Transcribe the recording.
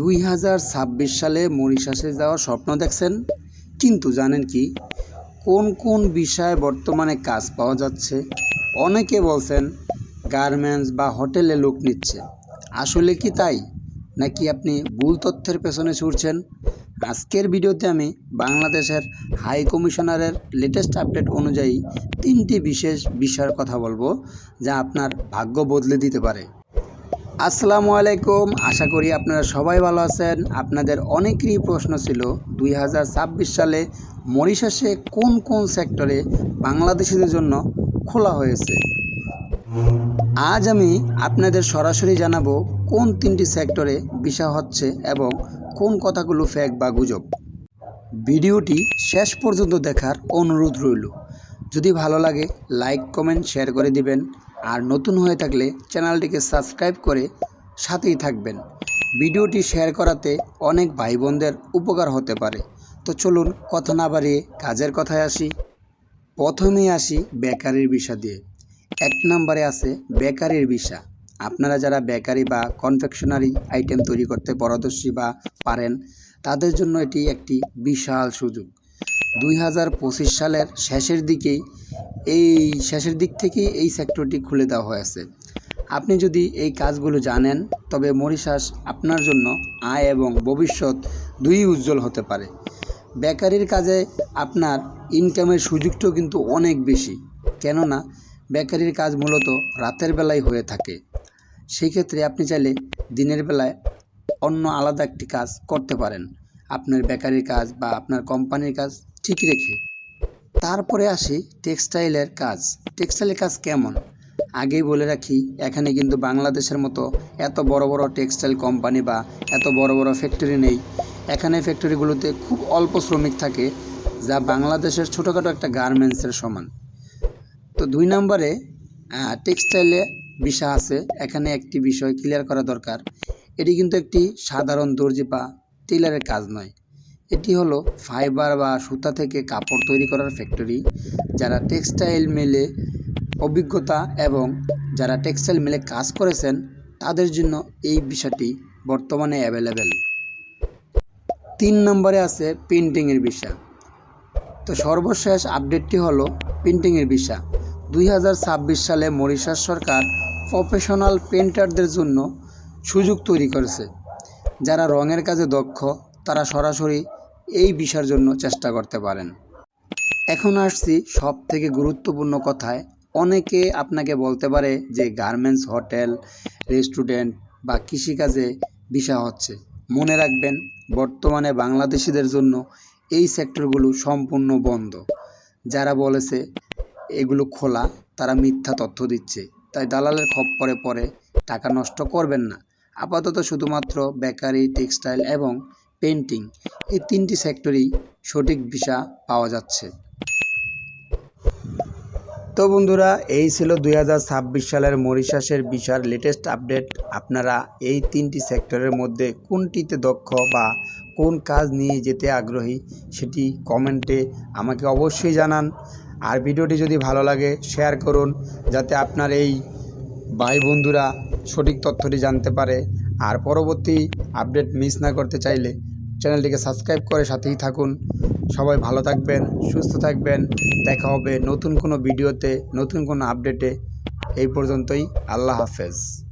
দুই হাজার ছাব্বিশ সালে মরিশাসে যাওয়ার স্বপ্ন দেখছেন? কিন্তু জানেন কি? কোন কোন বিষয়ে বর্তমানে কাজ পাওয়া যাচ্ছে? অনেকে বলছেন, গার্মেন্টস বা হোটেলে লোক নিচ্ছে। আসলে কি তাই? নাকি আপনি ভুল তথ্যের পেছনে ছুটছেন? আজকের ভিডিওতে আমি বাংলাদেশের হাই কমিশনারের লেটেস্ট আপডেট অনুযায়ী তিনটি বিশেষ বিষয়ের কথা বলব, যা আপনার ভাগ্য বদলে দিতে পারে। আসসালামু আলাইকুম। আশা করি আপনারা সবাই ভালো আছেন। আপনাদের অনেকেরই প্রশ্ন ছিল, দুই হাজার ছাব্বিশ সালে মরিশাসে কোন কোন সেক্টরে বাংলাদেশিদের জন্য খোলা হয়েছে? আজ আমি আপনাদের সরাসরি জানাব কোন তিনটি সেক্টরে ভিসা হচ্ছে এবং কোন কথাগুলো ফ্যাক বা গুজব। ভিডিওটি শেষ পর্যন্ত দেখার অনুরোধ রইল। যদি ভালো লাগে লাইক কমেন্ট শেয়ার করে দিবেন। আর নতুন হয়ে থাকলে চ্যানেলটিকে সাবস্ক্রাইব করে সাথেই থাকবেন। ভিডিওটি শেয়ার করাতে অনেক ভাই বোনদের উপকার হতে পারে। তো চলুন কথা না বাড়িয়ে কাজের কথায় আসি। প্রথমেই আসি বেকারির বিষয় দিয়ে। এক নম্বরে আছে বেকারির বিষা আপনারা যারা বেকারি বা কনফেকশনারি আইটেম তৈরি করতে পারদর্শী বা পারেন, তাদের জন্য এটি একটি বিশাল সুযোগ। দুই হাজার পঁচিশ সালের শেষের দিকেই এই শেষের দিক থেকেই এই সেক্টরটি খুলে দেওয়া হয়েছে। আপনি যদি এই কাজগুলো জানেন, তবে মরিশাস আপনার জন্য আয় এবং ভবিষ্যৎ দুই উজ্জ্বল হতে পারে। বেকারির কাজে আপনার ইনকামের সুযোগটাও কিন্তু অনেক বেশি। কেননা, বেকারির কাজ মূলত রাতের বেলায় হয়ে থাকে। সেই ক্ষেত্রে আপনি চাইলে দিনের বেলায় অন্য আলাদা একটি কাজ করতে পারেন। আপনার বেকারির কাজ বা আপনার কোম্পানির কাজ ঠিক রেখে। তারপরে আসি টেক্সটাইলের কাজ। টেক্সটাইলের কাজ কেমন? আগেই বলে রাখি, এখানে কিন্তু বাংলাদেশের মতো এত বড় বড় টেক্সটাইল কোম্পানি বা এত বড় বড় ফ্যাক্টরি নেই। এখানে ফ্যাক্টরিগুলোতে খুব অল্প শ্রমিক থাকে, যা বাংলাদেশের ছোটোখাটো একটা গার্মেন্টসের সমান। তো দুই নম্বরে টেক্সটাইলে বিষয় আছে। এখানে একটি বিষয় ক্লিয়ার করা দরকার। এটি কিন্তু একটি সাধারণ দর্জি বা টেলারের কাজ নয়। এটি হলো ফাইবার বা সুতা থেকে কাপড় তৈরি করার ফ্যাক্টরি, যারা টেক্সটাইল মিলে অভিজ্ঞতা এবং যারা টেক্সটাইল মিলে কাজ করেছেন, তাদের জন্য এই বিষয়টি বর্তমানে অ্যাভেলেবেল। তিন নম্বরে আছে প্রিন্টিংয়ের বিষয়। তো সর্বশেষ আপডেটটি হলো প্রিন্টিংয়ের বিষয়। দুই হাজার ছাব্বিশ সালে মরিশাস সরকার প্রফেশনাল পেন্টারদের জন্য সুযোগ তৈরি করেছে। যারা রঙের কাজে দক্ষ, তারা সরাসরি এই বিষয়ের জন্য চেষ্টা করতে পারেন। এখন আসছি সব থেকে গুরুত্বপূর্ণ কথায়। অনেকে আপনাকে বলতে পারে যে গার্মেন্টস, হোটেল, রেস্টুরেন্ট বা কৃষিকাজে বিষা হচ্ছে। মনে রাখবেন, বর্তমানে বাংলাদেশিদের জন্য এই সেক্টরগুলো সম্পূর্ণ বন্ধ। যারা বলেছে এগুলো খোলা, তারা মিথ্যা তথ্য দিচ্ছে। তাই দালালের খপ্পরে পরে টাকা নষ্ট করবেন না। আপাতত শুধুমাত্র বেকারি, টেক্সটাইল এবং পেন্টিং এই তিনটি সেক্টরেই সঠিক ভিসা পাওয়া যাচ্ছে। তো বন্ধুরা, এই ছিল দুই হাজার ছাব্বিশ সালের মরিশাসের ভিসার লেটেস্ট আপডেট আপনারা এই তিনটি সেক্টরের মধ্যে কোনটিতে দক্ষ বা কোন কাজ নিয়ে যেতে আগ্রহী সেটি কমেন্টে আমাকে অবশ্যই জানান। আর ভিডিওটি যদি ভালো লাগে, শেয়ার করুন, যাতে আপনার এই ভাই বন্ধুরা সঠিক তথ্যটি জানতে পারে। আর পরবর্তী আপডেট মিস না করতে চাইলে চ্যানেলটিকে সাবস্ক্রাইব করে সাথেই থাকুন। সবাই ভালো থাকবেন, সুস্থ থাকবেন। দেখা হবে নতুন কোনো ভিডিওতে, নতুন কোনো আপডেটে। এই পর্যন্তই, আল্লাহ হাফেজ।